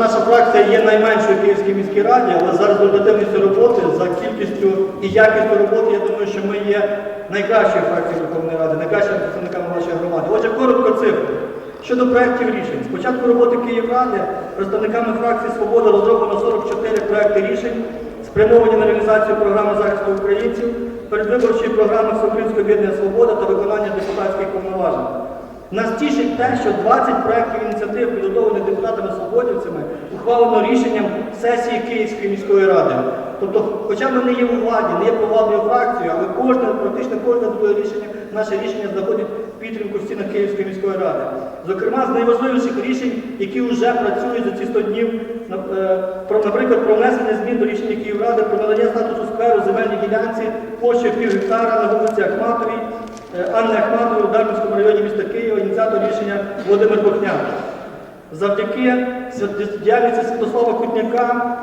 Наша фракція є найменшою в Київській міській раді, але за результативністю роботи, за кількістю і якістю роботи, я думаю, що ми є найкращою фракцією Верховної Ради, найкращими представниками вашої громади. Отже, коротко цифри. Щодо проєктів рішень, з початку роботи Київради представниками фракції Свобода розроблено 44 проекти рішень, спрямовані на реалізацію програми захисту українців, передвиборчої програми Всеукраїнського об'єднання Свобода та виконання депутатських повноважень. Нас тішить те, що 20 проєктів ініціатив, підготовлених депутатами-свободівцями, ухвалено рішенням сесії Київської міської ради. Тобто, хоча ми не є у владі, не є провладною фракцією, але кожне, практично кожне друге рішення, наше рішення знаходить підтримку в стінах Київської міської ради. Зокрема, з найважливіших рішень, які вже працюють за ці 100 днів, е, наприклад, про внесення змін до рішення Київради про надання статусу скверу земельній ділянці площею пів гектара на вулиці Ахматовій, Е, Анни Ахматової у Дарницькому ініціатор рішення Володимир Бохняк. Завдяки діяльності Святослава Кутняка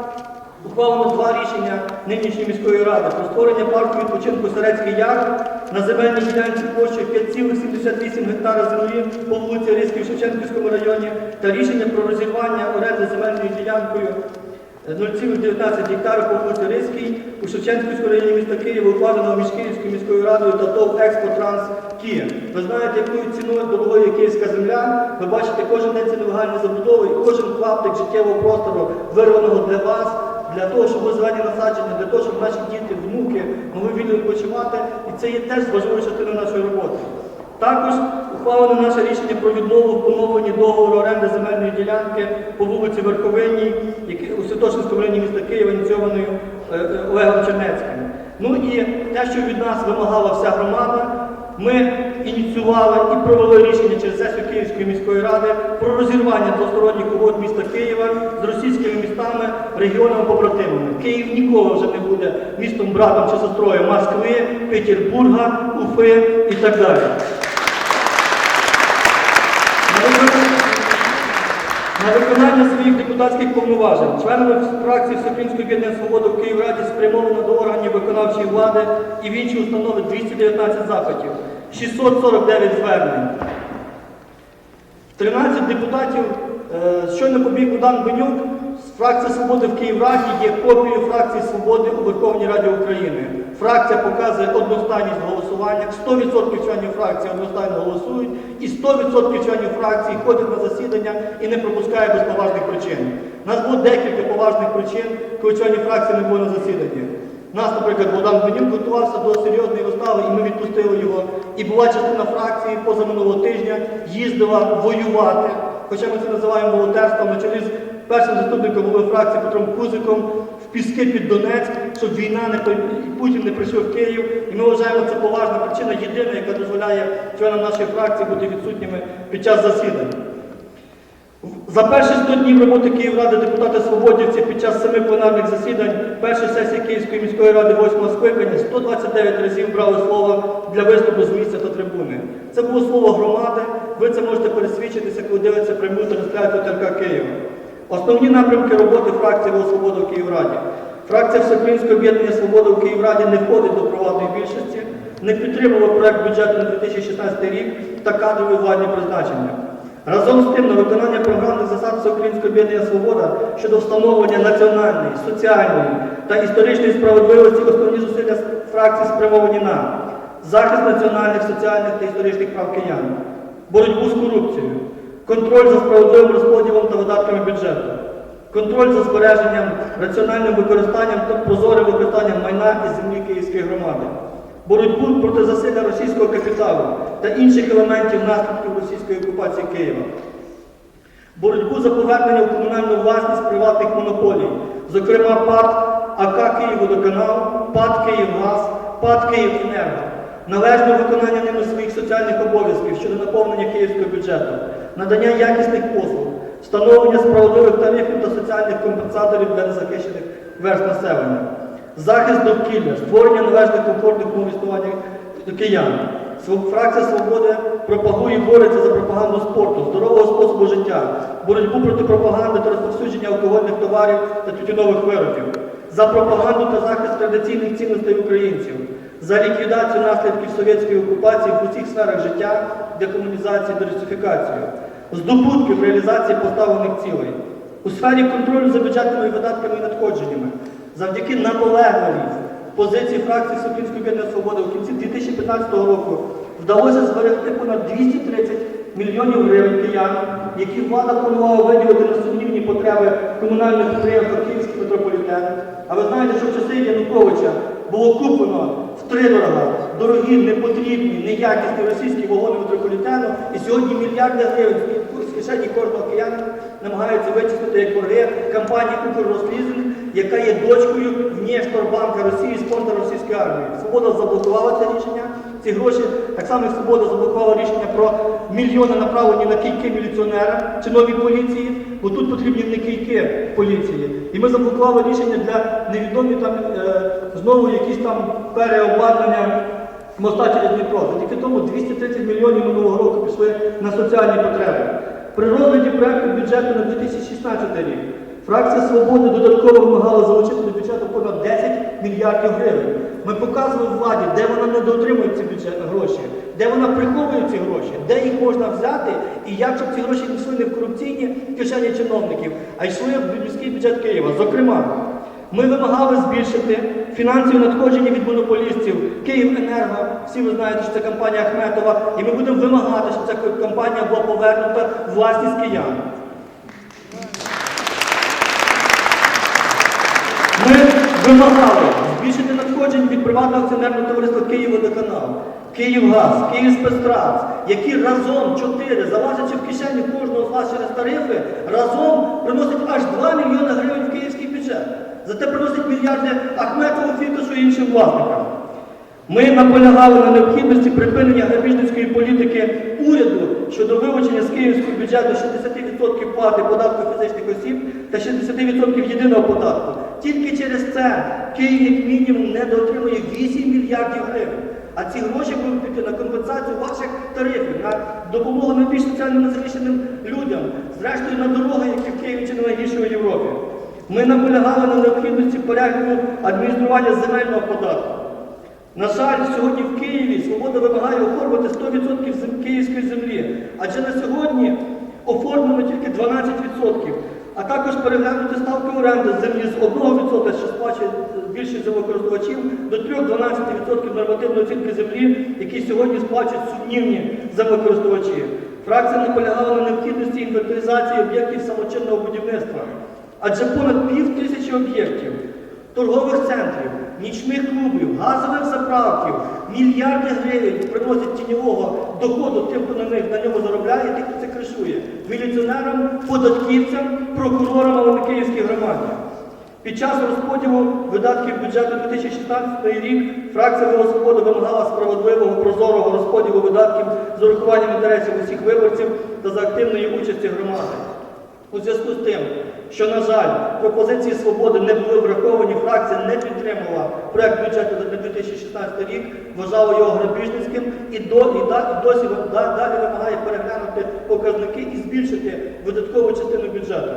ухвалено два рішення нинішньої міської ради про створення парку відпочинку Серецький Яр на земельній ділянці площею 5,78 гектара землі по вулиці Ризькій в Шевченківському районі та рішення про розірвання оренди земельною ділянкою е, 0,19 гектарів по вулиці Ризькій у Шевченківському районі міста Києва, укладеного між Київською міською радою та ТОВ «Експотранс Київ». Ви знаєте, якою ціною дорогою київська земля. Ви бачите кожен день ці нелегальні забудови і кожен клаптик життєвого простору, вирваного для вас, для того, щоб ви зелені насадження, для того, щоб наші діти, внуки могли вільно відпочивати. І це є теж важливою частиною нашої роботи. Також ухвалено наше рішення про відмову в поновленні договору оренди земельної ділянки по вулиці Верховинній, у Святошинському районі міста Києва, ініційованою е, е, Олегом Чернецьким. Ну і те, що від нас вимагала вся громада, ми ініціювали і провели рішення через сесію Київської міської ради про розірвання двосторонніх угод міста Києва з російськими містами, регіонами побратимами. Київ ніколи вже не буде містом братом чи сестрою Москви, Петербурга, Уфи і так далі. На виконання- На виконання своїх депутатських повноважень членами фракції Всеукраїнської об'єднання свободи в Київраді спрямовано до органів виконавчої влади і в інші установи 219 запитів, 649 звернень. 13 депутатів, е, щойно побіг Богдан Бенюк, з фракції Свободи в Київраді є копією фракції Свободи у Верховній Раді України. Фракція показує одностайність голосування, 100% членів фракції одностайно голосують, і 100% членів фракції ходять на засідання і не пропускають без поважних причин. Нас було декілька поважних причин, коли членів фракції не було на засіданні. Нас, наприклад, Богдан Бенюк готувався до серйозної вистави, і ми відпустили його. І була частина фракції поза минулого тижня їздила воювати, хоча ми це називаємо волонтерством, на чолі з першим заступником голови фракції Петром Кузиком в піски під Донецьк, щоб війна не Путін не прийшов в Київ. І ми вважаємо, це поважна причина, єдина, яка дозволяє членам нашої фракції бути відсутніми під час засідань. За перші 100 днів роботи Київради депутати свободівці під час семи пленарних засідань першої сесії Київської міської ради 8 скликання 129 разів брали слово для виступу з місця та трибуни. Це було слово громади. Ви це можете пересвідчитися, коли дивитеся пряму трансляцію ТРК Києва. Основні напрямки роботи фракції «Голос Свобода» в Київраді. Фракція Всеукраїнського об'єднання Свобода у Київраді не входить до провладної більшості, не підтримувала проект бюджету на 2016 рік та кадрові владні призначення. Разом з тим, на виконання програмних засад Всеукраїнського об'єднання Свобода щодо встановлення національної, соціальної та історичної справедливості основні зусилля фракції спрямовані на захист національних, соціальних та історичних прав киян, боротьбу з корупцією, контроль за справедливим розподілом та видатками бюджету, контроль за збереженням, раціональним використанням та прозорим використанням майна і землі Київської громади, боротьбу проти засилля російського капіталу та інших елементів наслідків російської окупації Києва, боротьбу за повернення в комунальну власність приватних монополій, зокрема ПАД АК «Київводоканал», ПАД «Київгаз», ПАД «Київенерго», належне виконання ними своїх соціальних обов'язків щодо наповнення київського бюджету, надання якісних послуг, встановлення справедливих тарифів та соціальних компенсаторів для незахищених верст населення, захист довкілля, створення належних комфортних умов існування киян. Фракція Свободи пропагує і бореться за пропаганду спорту, здорового способу життя, боротьбу проти пропаганди та розповсюдження алкогольних товарів та тютюнових виробів, за пропаганду та захист традиційних цінностей українців, за ліквідацію наслідків совєтської окупації в усіх сферах життя, декомунізації та русифікацію, здобутків реалізації поставлених цілей, У сфері контролю за бюджетними видатками і надходженнями завдяки наполегливій позиції фракції Всеукраїнської об'єднаної свободи у кінці 2015 року вдалося зберегти понад 230 мільйонів гривень киян, які влада планувала виділити на сумнівні потреби комунальних підприємств Київський метрополітен. А ви знаєте, що в часи Януковича було куплено втридорога дорогі, непотрібні, неякісні російські вагони метрополітену, і сьогодні мільярди гривень кишені кожного киянина намагаються вичислити як борги компанії «Укррослізинг», яка є дочкою Внешторбанка Росії, спонсора російської армії. Свобода заблокувала це рішення. Ці гроші так само свобода заблокувала рішення про мільйони направлені на кійки міліціонера чи новій поліції, бо тут потрібні не кійки поліції. І ми заблокували рішення для невідомі там е, знову якісь там переобладнання моста через Дніпро. Завдяки тому 230 мільйонів минулого року пішли на соціальні потреби. При розгляді проекту бюджету на 2016 рік фракція Свободи додатково вимагала залучити до бюджету понад 10 мільярдів гривень. Ми показували владі, де вона недоотримує ці бюджетні гроші, де вона приховує ці гроші, де їх можна взяти і як щоб ці гроші не йшли не в корупційні кишені чиновників, а йшли в міський бюджет Києва. Зокрема, ми вимагали збільшити фінансові надходження від монополістів Київенерго. Всі ви знаєте, що це компанія Ахметова, і ми будемо вимагати, щоб ця компанія була повернута в власність киян. Ми вимагали збільшити надходжень від приватного акціонерного товариства «Київводоканал», «Київгаз», «Київспецтранс», які разом чотири, залазячи в кишені кожного з вас через тарифи, разом приносять аж 2 мільйони гривень в київський бюджет. Зате приносять мільярди Ахметову, Фітошу і іншим власникам. Ми наполягали на необхідності припинення грабіжницької політики уряду щодо вилучення з київського бюджету 60% плати податку фізичних осіб та 60% єдиного податку. Тільки через це Київ як мінімум недоотримує 8 мільярдів гривень. А ці гроші будуть піти на компенсацію ваших тарифів, на допомогу найбільш соціально незахищеним людям, зрештою на дороги, які в Києві чи не найгірші у Європі. Ми наполягали на необхідності порядку адміністрування земельного податку. На жаль, сьогодні в Києві свобода вимагає оформити 100% зем- київської землі, адже на сьогодні оформлено тільки 12%, а також переглянути ставки оренди землі з 1%, що сплачує більшість землекористувачів, до 3-12% нормативної оцінки землі, які сьогодні сплачують сумнівні землекористувачі. Фракція наполягала на необхідності інвентаризації об'єктів самочинного будівництва, адже понад пів тисячі об'єктів торгових центрів, нічних клубів, газових заправків, мільярди гривень приносять тіньового доходу тим, хто на них на ньому заробляє, і тим, хто це кришує. Міліціонерам, податківцям, прокурорам, але на київській громаді. Під час розподілу видатків бюджету 2016 рік фракція «Голос вимагала справедливого, прозорого розподілу видатків з урахуванням інтересів усіх виборців та за активної участі громади. У зв'язку з тим, що, на жаль, пропозиції свободи не були враховані, фракція не підтримувала проект бюджету за 2016 рік, вважала його грабіжницьким і, до, і, да- досі да- далі вимагає переглянути показники і збільшити видаткову частину бюджету.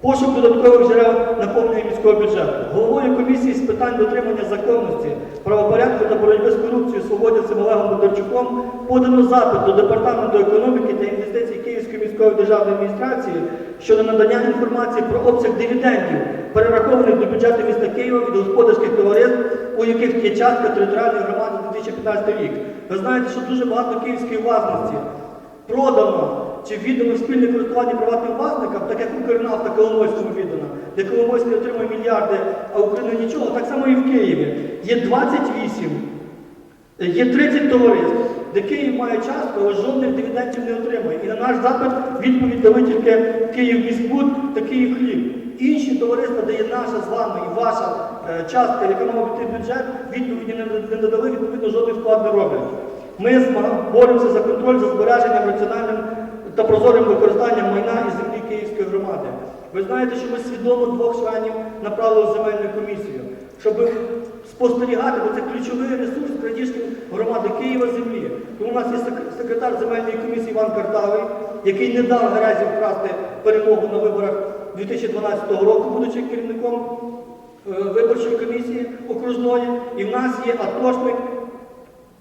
Пошук додаткових джерел наповнення міського бюджету. Головою комісії з питань дотримання законності, правопорядку та боротьби з корупцією свободівцем Олегом Бондарчуком подано запит до Департаменту економіки та інвестицій Київської міської державної адміністрації щодо надання інформації про обсяг дивідендів, перерахованих до бюджету міста Києва від господарських товариств, у яких є частка територіальної громади на 2015 рік. Ви знаєте, що дуже багато київської власності продано чи віддано спільне користування приватним власникам, так як Укрнафта Коломойському віддано, де Коломойський отримує мільярди, а Україна нічого, так само і в Києві. Є 28, є 30 товариств, де Київ має частку, але жодних дивідендів не отримує. І на наш запит відповідь дали тільки Київміськбуд та Київхліб. Інші товариства, де є наша з вами і ваша е, частка, яка має бути бюджет, відповіді не, додали, відповідно, жодних вклад не роблять. Ми боремося за контроль за збереженням раціональним та прозорим використанням майна і землі Київської громади. Ви знаєте, що ми свідомо двох членів направили в земельну комісію, щоб спостерігати, бо це ключовий ресурс крадіжки громади Києва землі. Тому у нас є секретар земельної комісії Іван Картавий, який не дав Герезі вкрасти перемогу на виборах 2012 року, будучи керівником е, виборчої комісії окружної. І в нас є атошник,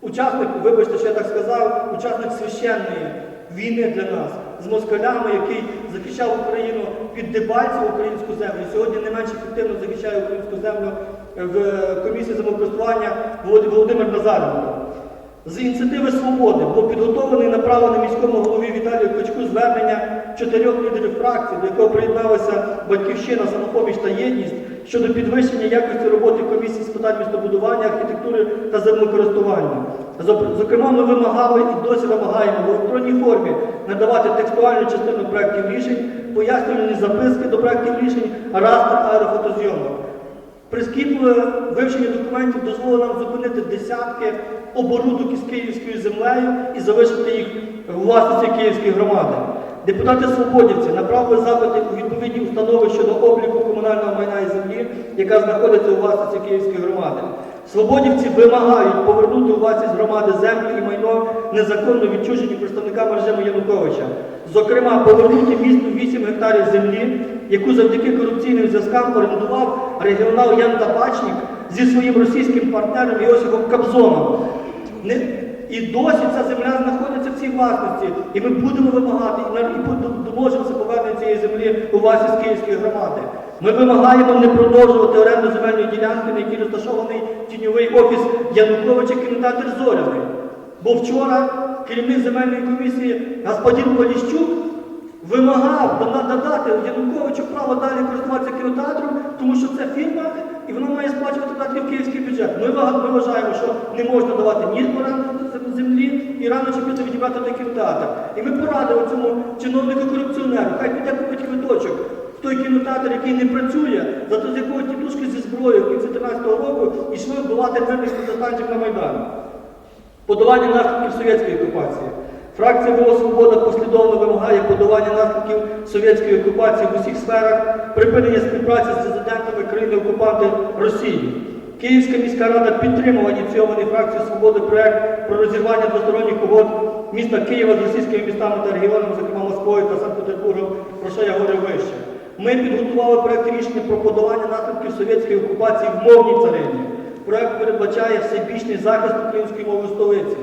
Учасник, вибачте, що я так сказав, учасник священної війни для нас. з москалями, який захищав Україну під Дебальцево, українську землю. Сьогодні не менш ефективно захищає українську землю в комісії землекористування Володимир Назаренко. З ініціативи свободи було підготовлено і направлено міському голові Віталію Кличку звернення чотирьох лідерів фракції, до якого приєдналися Батьківщина, Самопоміч та єдність щодо підвищення якості роботи комісії з питань містобудування, архітектури та землекористування. Зокрема, ми вимагали і досі вимагаємо в електронній формі надавати текстуальну частину проєктів рішень, пояснювальні записки до проєктів рішень, растр аерофотозйомок. Прискіпливе вивчення документів дозволило нам зупинити десятки оборудок із київською землею і залишити їх у власності Київської громади. Депутати Свободівці направили запити у відповідні установи щодо обліку комунального майна і землі, яка знаходиться у власності Київської громади. Свободівці вимагають повернути у власність громади землю і майно незаконно відчужені представниками режиму Януковича. Зокрема, повернути місту 8 гектарів землі, яку завдяки корупційним зв'язкам орендував регіонал Ян Табачник зі своїм російським партнером Йосифом Кобзоном. Не- І досі ця земля знаходиться в цій власності. І ми будемо вимагати і доможемося повернення цієї землі у власність Київської громади. Ми вимагаємо не продовжувати оренду земельної ділянки, на якій розташований тіньовий офіс Януковича кінотеатр Зоряний. Бо вчора керівник земельної комісії господин Поліщук вимагав надати Януковичу право далі користуватися кінотеатром, тому що це фірма, і вона має сплачувати податки в київський бюджет. Ми, вважаємо, що не можна давати ні оренду землі і рано чи пізно відібрати той кінотеатр. І ми порадили цьому чиновнику корупціонеру, хай піде купить квиточок в той кінотеатр, який не працює, зато з якого тітушки зі зброєю в кінці 13-го року йшли вбивати мирних протестантів на Майдані. Подолання наслідків совєтської окупації. Фракція «Голос Свобода послідовно вимагає подолання наслідків совєтської окупації в усіх сферах, припинення співпраці з президентами країни-окупанти Росії. Київська міська рада підтримала ініційований фракцією «Свободи» проект про розірвання двосторонніх угод міста Києва з російськими містами та регіонами, зокрема Москвою та Санкт-Петербургом, про що я говорив вище. Ми підготували проект рішення про подолання наслідків совєтської окупації в мовній царині. Проект передбачає всебічний захист української мови у столиці.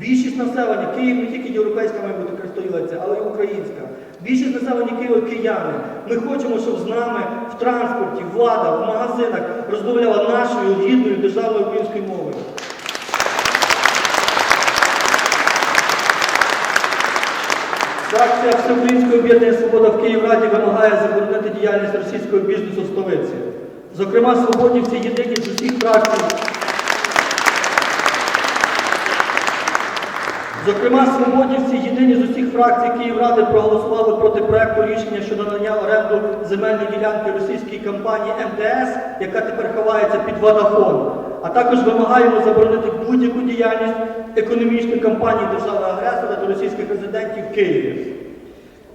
Більшість населення, Київ не тільки європейська має бути столиця, але й українська. Більшість населення Києва кияни. Ми хочемо, щоб з нами в транспорті, влада, в магазинах розмовляла нашою рідною державною українською мовою. Фракція Всеукраїнського об'єднання Свобода в Київраді вимагає заборонити діяльність російського бізнесу в столиці. Зокрема, свободівці єдині з усіх фракцій. Зокрема, свободівці єдині з усіх фракцій Київради проголосували проти проекту рішення щодо надання оренду земельної ділянки російській компанії МТС, яка тепер ховається під Водафон. А також вимагаємо заборонити будь-яку діяльність економічної компанії держави-агресора до російських резидентів Києві.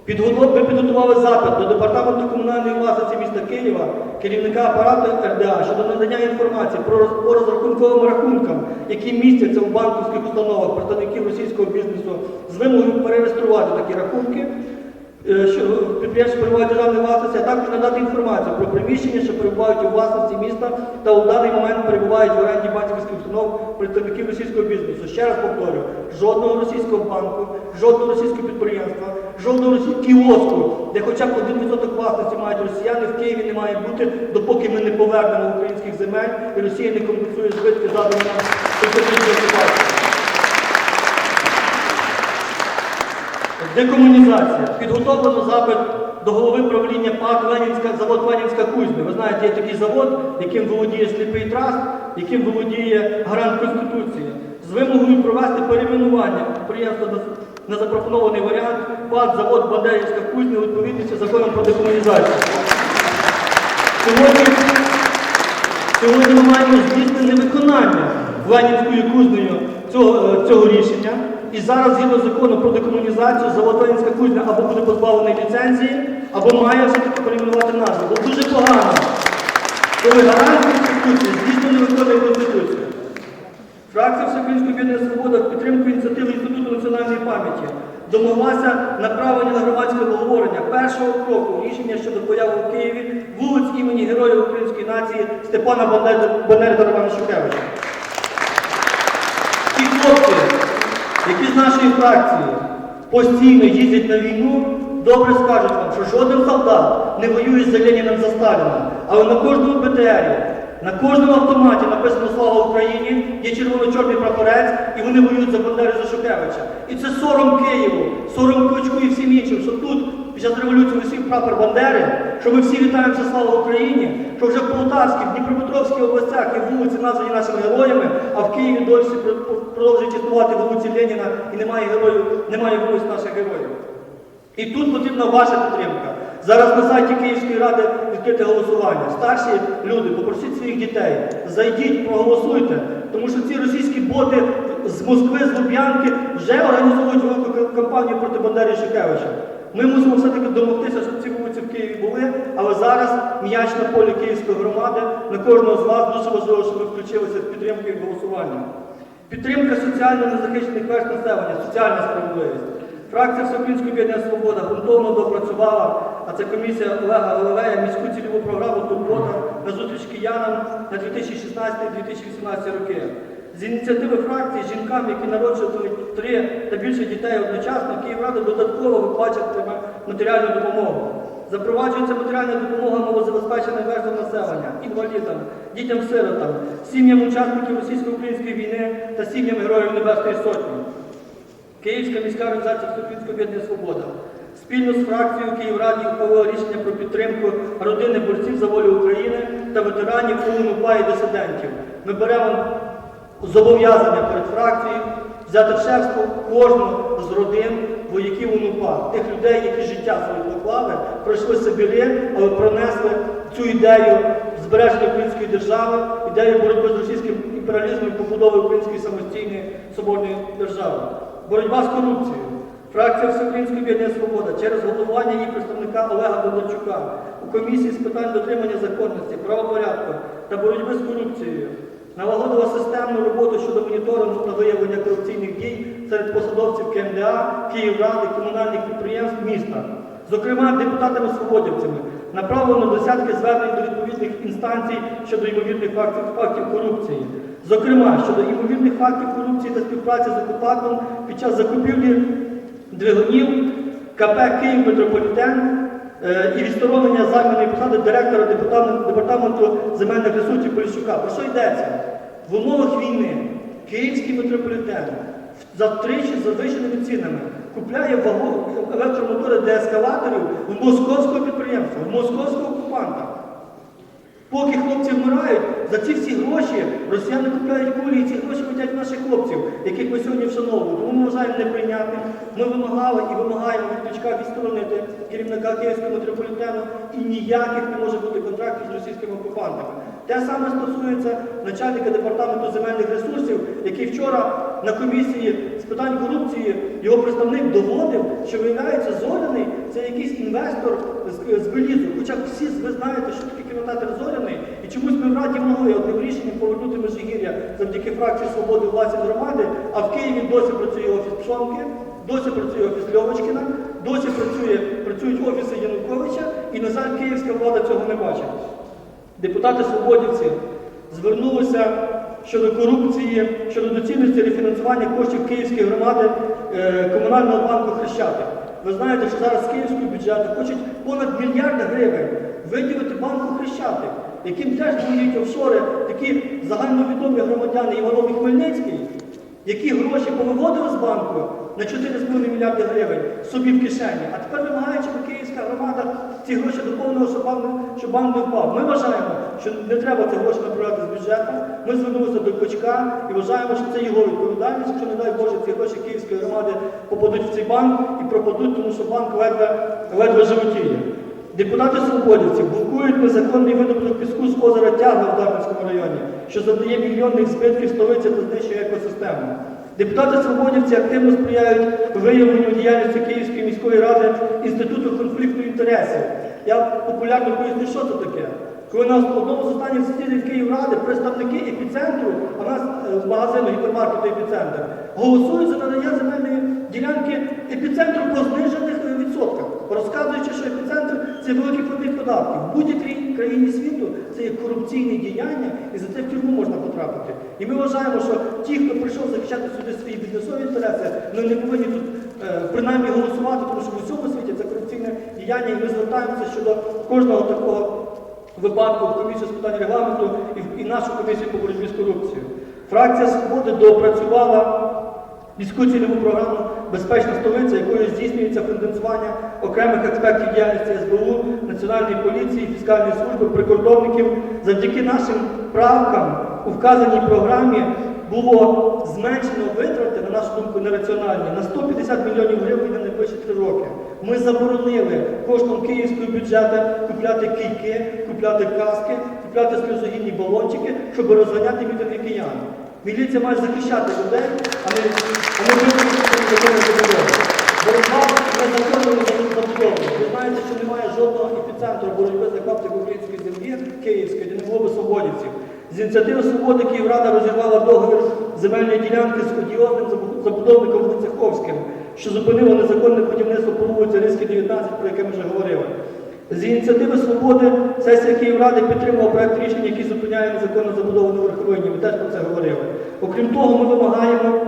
Ми підготували запит до департаменту комунальної власності міста Києва, керівника апарату РДА щодо надання інформації про розрахунковим рахункам, які містяться у банківських установах представників російського бізнесу, з вимогою перереєструвати такі рахунки, що підприємства перебувають в державній власності, а також надати інформацію про приміщення, що перебувають у власності міста та у даний момент перебувають в оренді банківських установ представників російського бізнесу. Ще раз повторю, жодного російського банку, жодного російського підприємства, жодного російського кіоску, де хоча б 1% власності мають росіяни, в Києві не має бути, допоки ми не повернемо українських земель і Росія не компенсує збитки задані нам Декомунізація. Підготовлено запит до голови правління ПАК Ленінська, завод Ленінська Кузьми. Ви знаєте, є такий завод, яким володіє сліпий траст, яким володіє гарант Конституції. З вимогою провести перейменування підприємства на, запропонований варіант ПАК завод Бандерівська Кузьми у відповідності законом про декомунізацію. Сьогодні, сьогодні ми маємо здійснене виконання Ленінською кузнею цього, е, цього рішення. І зараз, згідно закону про декомунізацію, завод кузня або буде позбавлений ліцензії, або має все-таки перейменувати назву. Бо дуже погано, коли гарант Конституції не виконує Конституцію. Фракція Всеукраїнської об'єднання Свобода в підтримку ініціативи Інституту національної пам'яті домоглася направлення на громадське обговорення першого кроку рішення щодо появи в Києві вулиць імені Героїв Української нації Степана та Романа Шухевича. Ті хлопці, які з нашої фракції постійно їздять на війну, добре скажуть вам, що жоден солдат не воює за Леніном за Сталіна, але на кожному БТРі, на кожному автоматі написано Слава Україні, є червоно-чорний прапорець, і вони воюють за Бандери Зашукевича. І це сором Києву, сором Кличку і всім іншим, що тут під час революції висів прапор Бандери, що ми всі вітаємося Слава Україні, що вже в Полтавській, в Дніпропетровській областях є вулиці названі нашими героями, а в Києві досі продовжують існувати вулиці Леніна і немає героїв, немає вулиць наших героїв. І тут потрібна ваша підтримка. Зараз на сайті Київської ради відкрите голосування. Старші люди, попросіть своїх дітей, зайдіть, проголосуйте, тому що ці російські боти з Москви, з Луб'янки вже організовують велику кампанію проти Бандери і Шухевича. Ми мусимо все-таки домогтися, щоб ці вулиці в Києві були, але зараз м'яч на полі Київської громади на кожного з вас дуже важливо, щоб ви включилися в підтримку і голосування. Підтримка соціально незахищених верст населення, соціальна справедливість. Фракція Всеукраїнського об'єднання Свобода грунтовно допрацювала, а це комісія Олега Галилея, міську цільову програму Турбота на зустріч киянам на 2016-2018 роки. З ініціативи фракції жінкам, які народжуватимуть три та більше дітей одночасно, Київрада додатково виплачуватиме матеріальну допомогу. Запроваджується матеріальна допомога малозабезпеченим верствам населення, інвалідам, дітям-сиротам, сім'ям учасників російсько-української війни та сім'ям Героїв Небесної Сотні. Київська міська організація Всеукраїнського об'єднання Свобода спільно з фракцією Київраді ухвалила рішення про підтримку родини борців за волю України та ветеранів УНУПА і дисидентів. Ми беремо зобов'язання перед фракцією взяти в кожну з родин вояків УНУПА, тих людей, які життя своє поклали, пройшли Сибіри, але пронесли цю ідею збереження української держави, ідею боротьби з російським імперіалізмом і побудови української самостійної соборної держави. Боротьба з корупцією. Фракція Всеукраїнського об'єднання Свобода через головування її представника Олега Бондарчука у комісії з питань дотримання законності, правопорядку та боротьби з корупцією налагодила системну роботу щодо моніторингу та виявлення корупційних дій серед посадовців КМДА, Київради, комунальних підприємств міста. Зокрема, депутатами-свободівцями направлено десятки звернень до відповідних інстанцій щодо ймовірних фактів, фактів корупції. Зокрема, щодо ймовірних фактів корупції та співпраці з окупантом під час закупівлі двигунів КП Київ Метрополітен і відсторонення займаної посади директора департаменту, земельних ресурсів Поліщука. Про що йдеться? В умовах війни Київський метрополітен за тричі завищеними цінами купляє вагу електромотори для ескалаторів в московського підприємства, в московського окупанта. Поки хлопці вмирають, за ці всі гроші росіяни купляють кулі, і ці гроші хотять наших хлопців, яких ми сьогодні вшановуємо. Тому ми вважаємо неприйнятним. Ми вимагали і вимагаємо від Кличка відсторонити керівника Київського метрополітену і ніяких не може бути контрактів з російськими окупантами. Те саме стосується начальника департаменту земельних ресурсів, який вчора на комісії з питань корупції його представник доводив, що виявляється Зоряний це якийсь інвестор з, з Белізу. Хоча всі ви знаєте, що таке кінотеатр Зоряний, і чомусь ми в Раді могли одним рішенням повернути Межигір'я завдяки фракції свободи власність громади, а в Києві досі працює офіс Пшонки, досі працює офіс Льовочкіна, досі працює, працюють офіси Януковича, і, на жаль, київська влада цього не бачить. Депутати свободівці звернулися щодо корупції, щодо доцільності рефінансування коштів Київської громади е, комунального банку Хрещатик. Ви знаєте, що зараз з київського бюджету хочуть понад мільярд гривень виділити банку Хрещатик, яким теж воюють офшори такі загальновідомі громадяни Іванов і Хмельницький, які гроші повиводили з банку на 4,5 мільярди гривень собі в кишені, а тепер вимагають, щоб київська громада ці гроші доповнила, щоб банк, щоб банк не впав. Ми вважаємо, що не треба ці гроші направляти з бюджету. Ми звернулися до Кличка і вважаємо, що це його відповідальність, якщо, не дай Боже, ці гроші київської громади попадуть в цей банк і пропадуть, тому що банк ледве, ледве животіє. Депутати свободівці блокують незаконний видобуток піску з озера Тягла в Дарницькому районі, що завдає мільйонних збитків столиці та знищує екосистему. Депутати свободівці активно сприяють виявленню діяльності Київської міської ради Інституту конфлікту інтересів. Я популярно поясню, що це таке. Коли на одному з останніх засідань Київради представники епіцентру, а в нас е, з магазину гіпермаркету епіцентр, голосують за надання земельної ділянки епіцентру по знижених е, відсотках, розказуючи, що епіцентр це великий платник податків. Будь-якій країні світу це є корупційне діяння, і за це в тюрму можна потрапити. І ми вважаємо, що ті, хто прийшов захищати сюди свої бізнесові інтереси, вони не повинні тут е, принаймні голосувати, тому що в усьому світі це корупційне діяння, і ми звертаємося щодо кожного такого випадку в комісію з питань регламенту і, в- нашу комісію по боротьбі з корупцією. Фракція Свободи доопрацювала міську цільову програму Безпечна столиця, якою здійснюється фінансування окремих аспектів діяльності СБУ, Національної поліції, фіскальної служби, прикордонників. Завдяки нашим правкам у вказаній програмі було зменшено витрати, на нашу думку, нераціональні, на 150 мільйонів гривень на найближчі три роки. Ми заборонили коштом київського бюджету купляти кійки, купляти каски, купляти сльозогінні балончики, щоб розганяти мітинги киян. Міліція має захищати людей, а не, Ви знаєте, що немає жодного епіцентру боротьби за клаптик української землі Київської, свободівців. З ініціативи свободи Київрада розірвала договір земельної ділянки з одіозним забудовником Вицеховським, що зупинило незаконне будівництво по вулиці Риській 19, про яке ми вже говорили. З ініціативи свободи сесія Київради підтримала проект рішення, який зупиняє незаконно забудову на верховині. Ми теж про це говорили. Окрім того, ми вимагаємо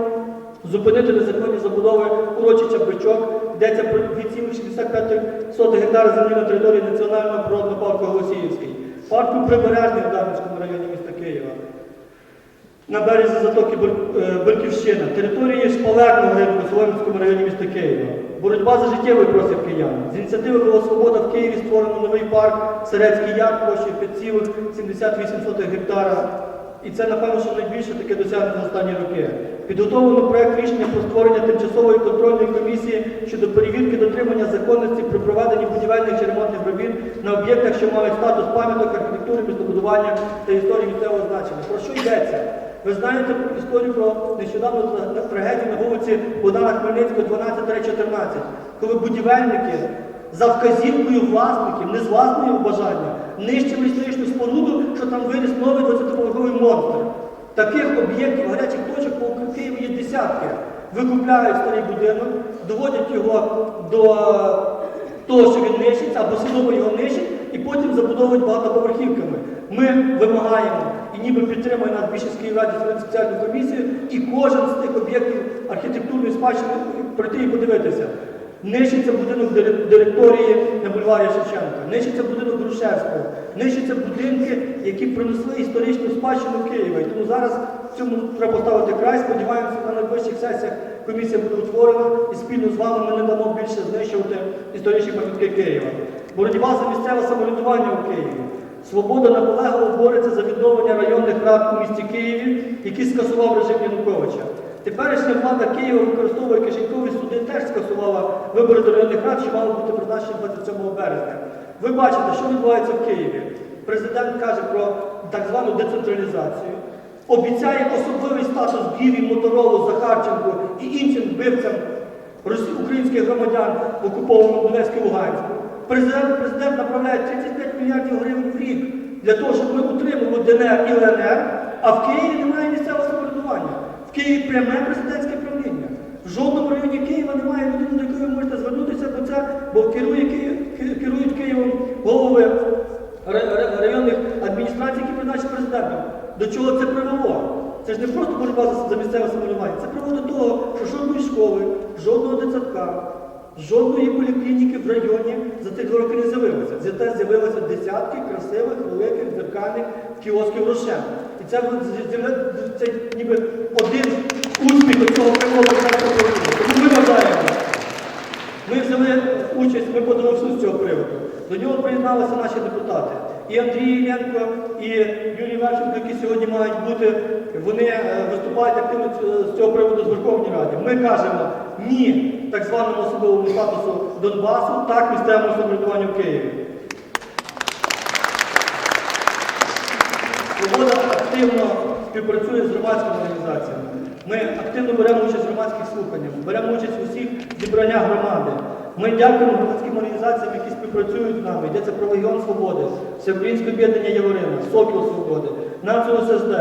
зупинити незаконні забудови урочища Бичок, йдеться про 2,65 гектара землі на території Національного природного парку Голосіївський, парку Прибережний в Дарницькому районі міста Києва. На березі затоки Берківщина, території Шпалерного ринку в Солом'янському районі міста Києва. Боротьба за життєвий просив киян. З ініціативи «Голос Свобода» в Києві створено новий парк Серецький яр площею 5,78 гектара. І це, напевно, що найбільше таке досягнення за останні роки. Підготовлено проект рішення про створення тимчасової контрольної комісії щодо перевірки дотримання законності при проведенні будівельних чи ремонтних робіт на об'єктах, що мають статус пам'яток архітектури, містобудування та історії місцевого значення. Про що йдеться? Ви знаєте історію про нещодавну трагедію на вулиці Богдана Хмельницького 12-14, коли будівельники за вказівкою власників, не з власного бажання, нищили історичну споруду, що там виріс новий 20-поверховий монстр. Таких об'єктів, гарячих точок по Києві є десятки. Викупляють старий будинок, доводять його до того, що він нищиться, або свідомо його нищать, і потім забудовують багатоповерхівками. Ми вимагаємо і ніби підтримує нас більшість Київраді спеціальну комісію, і кожен з тих об'єктів архітектурної спадщини прийти і подивитися. Нищиться будинок директорії на бульварі Шевченка, нищиться будинок Грушевського, нищаться будинки, які принесли історичну спадщину Києва. І тому зараз цьому треба поставити край. Сподіваємося, на найближчих сесіях комісія буде утворена і спільно з вами ми не дамо більше знищувати історичні пам'ятки Києва. Боротьба за місцеве самоврядування у Києві. Свобода наполегливо бореться за відновлення районних рад у місті Києві, які скасував режим Януковича. Теперішня влада Києва використовує кишенькові суди, теж скасувала вибори до районних рад, що мали бути призначені 27 березня. Ви бачите, що відбувається в Києві. Президент каже про так звану децентралізацію, обіцяє особливий статус Гіві, Моторолу, Захарченку і іншим вбивцям українських громадян в окупованому Донецьку і Луганську. Президент, президент направляє 35 мільярдів гривень в рік для того, щоб ми утримали ДНР і ЛНР, а в Києві немає місцевого самоврядування. В Києві пряме президентське правління. В жодному районі Києва немає людини, до якої ви можете звернутися, бо це бо керує Київ, керують Києвом голови ра- ра- районних адміністрацій, які призначені президентом. До чого це привело? Це ж не просто боротьба за, місцеве самоврядування. Це привело до того, що жодної школи, жодного дитсадка, жодної поліклініки в районі за ці два роки не з'явилося. Зате з'явилося десятки красивих, великих, дзеркальних кіосків Рошен. І це, це ніби один успіх цього прямого процесу. Тому ми вважаємо, ми взяли участь, ми подали з цього приводу. До нього приєдналися наші депутати. І Андрій Іллєнко, і Юрій Верченко, які сьогодні мають бути, вони е, виступають активно з цього приводу з Верховній Раді. Ми кажемо ні так званому особливому статусу Донбасу, так місцевому самоврядуванню в Києві. Свобода активно співпрацює з громадськими організаціями. Ми активно беремо участь в громадських слуханнях, беремо участь в усіх зібраннях громади. Ми дякуємо громадським організаціям, які співпрацюють з нами. Йдеться про Легіон Свободи, Всеукраїнське об'єднання Яворина, Сокіл Свободи, Націю ССД.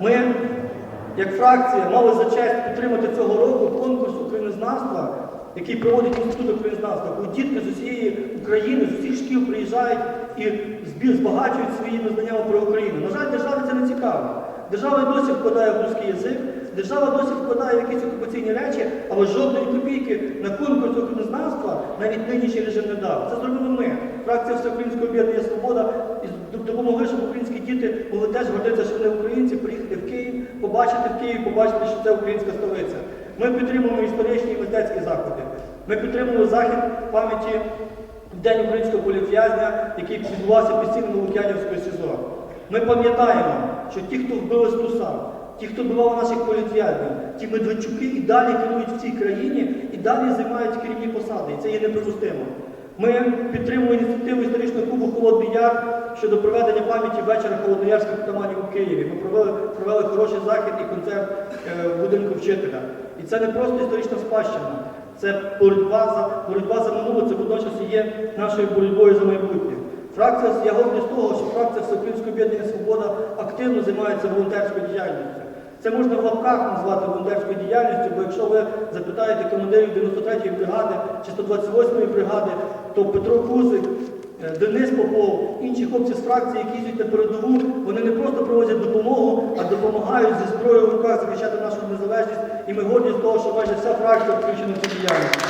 Ми, як фракція, мали за честь підтримати цього року конкурс українознавства, який проводить інститут українознавства, коли дітки з усієї України, з усіх шкіл приїжджають і збагачують своїми знаннями про Україну. На жаль, державі це не цікаво. Держава досі вкладає в русський язик, держава досі вкладає в якісь окупаційні речі, але жодної копійки на конкурс українознавства навіть нинішній режим не дав. Це зробили ми. Фракція Всеукраїнського об'єднання Свобода і допомогли, щоб українські діти могли теж гордитися, що вони українці, приїхати в Київ, побачити в Києві, побачити, що це українська столиця. Ми підтримуємо історичні і мистецькі заходи. Ми підтримуємо захід пам'яті День українського політв'язня, який відбувався під стінами Лук'янівського СІЗО. Ми пам'ятаємо, що ті, хто вбили Стуса, ті, хто вбивав наших політв'язнів, ті Медведчуки і далі керують в цій країні і далі займають керівні посади. І це є неприпустимо. Ми підтримуємо ініціативу історичного клубу Холодний Яр щодо проведення пам'яті вечора холодноярських атаманів у Києві. Ми провели, провели хороший захід і концерт е, в будинку вчителя. І це не просто історична спадщина, це боротьба за боротьба за минуле, це водночас є нашою боротьбою за майбутнє. Фракція я гордий з того, що фракція Всеукраїнського об'єднання Свобода активно займається волонтерською діяльністю. Це можна в лапках назвати волонтерською діяльністю, бо якщо ви запитаєте командирів 93-ї бригади чи 128-ї бригади, то Петро Кузик, Денис Попов, інші хлопці з фракції, які їздять на передову, вони не просто привозять допомогу, а допомагають зі зброєю в руках захищати нашу незалежність. І ми горді з того, що майже вся фракція включена в цю діяльність.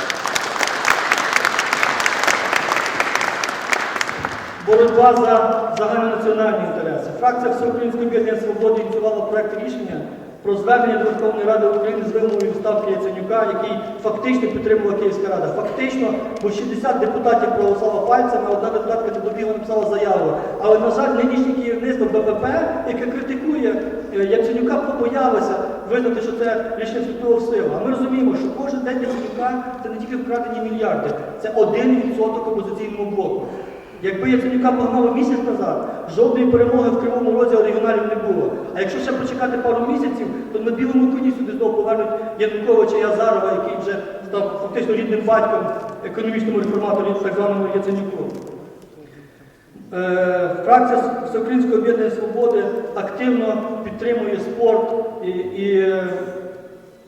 Боротьба за загальнонаціональні інтереси. Фракція Всеукраїнського об'єднання свободи ініціювала проект рішення про звернення до Верховної Ради України з вимогою відставки Яценюка, який фактично підтримувала Київська Рада. Фактично, бо 60 депутатів проголосувало пальцями, одна депутатка добігла написала заяву. Але, на жаль, нинішнє керівництво БПП, яке критикує е, Яценюка, побоялося визнати, що це рішення вступило в силу. А ми розуміємо, що кожен день Яценюка це не тільки вкрадені мільярди, це 1% опозиційному блоку. Якби Яценюка погнали місяць назад, жодної перемоги в Кривому Розі регіоналів не було. А якщо ще почекати пару місяців, то на білому коні сюди знову повернуть Януковича і Азарова, який вже став фактично рідним батьком економічному реформатору так званому Яценюку. Е, Фракція Всеукраїнського об'єднання свободи активно підтримує спорт і, і е,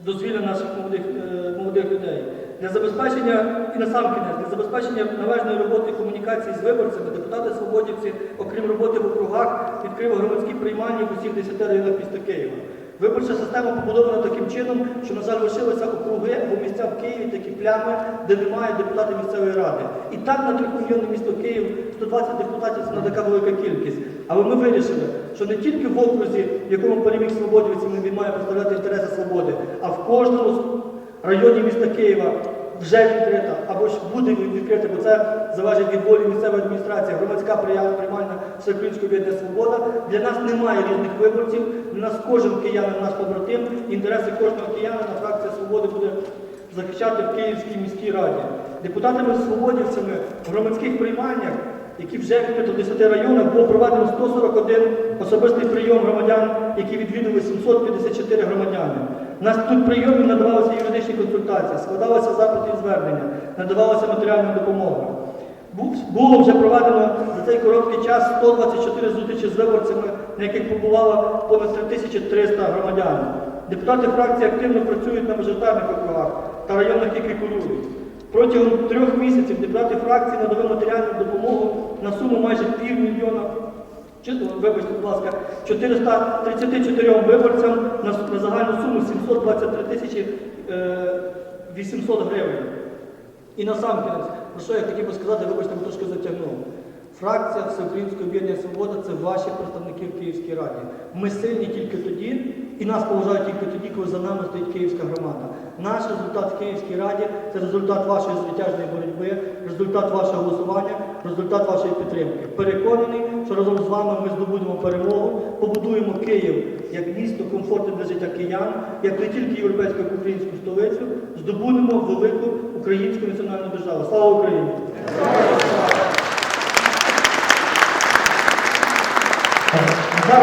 дозвілля наших молодих, е, молодих людей. Для забезпечення і насамкінець, для забезпечення належної роботи комунікації з виборцями, депутати свободівці, окрім роботи в округах, відкрили громадські приймальні в усіх 10 районах міста Києва. Виборча система побудована таким чином, що, на жаль, лишилися округи або місця в Києві, такі плями, де немає депутатів місцевої ради. І так на трьохмільйонне місто Київ 120 депутатів це не така велика кількість. Але ми вирішили, що не тільки в окрузі, в якому переміг свободівці, він має представляти інтереси свободи, а в кожному районі міста Києва вже відкрита або ж буде відкрита, бо це залежить від волі місцевої адміністрації, громадська прийма- приймальна Всеукраїнського об'єднання Свобода. Для нас немає різних виборців, для нас кожен киянин наш побратим, інтереси кожного киянина фракція свободи буде захищати в Київській міській раді. Депутатами свободівцями в громадських приймальнях, які вже відкрито в 10 районах, було проведено 141 особистий прийом громадян, які відвідали 754 громадяни. На тут прийомі надавалися юридичні консультації, складалися запити і звернення, надавалася матеріальна допомога. Було вже проведено за цей короткий час 124 зустрічі з виборцями, на яких побувало понад 3300 громадян. Депутати фракції активно працюють на мажоритарних округах та районах, які курують. Протягом трьох місяців депутати фракції надали матеріальну допомогу на суму майже півмільйона вибачте, будь ласка, 434 виборцям на, загальну суму 723 тисячі е, 800 гривень. І насамкінець, про що я хотів би сказати, вибачте, бо трошки затягнув. Фракція Всеукраїнського об'єднання Свобода це ваші представники в Київській раді. Ми сильні тільки тоді, і нас поважають тільки тоді, коли за нами стоїть київська громада. Наш результат в Київській раді це результат вашої звитяжної боротьби, результат вашого голосування, результат вашої підтримки. Переконаний, що разом з вами ми здобудемо перемогу, побудуємо Київ як місто комфортне для життя киян, як не тільки європейську, українську столицю, здобудемо велику українську національну державу. Слава Україні!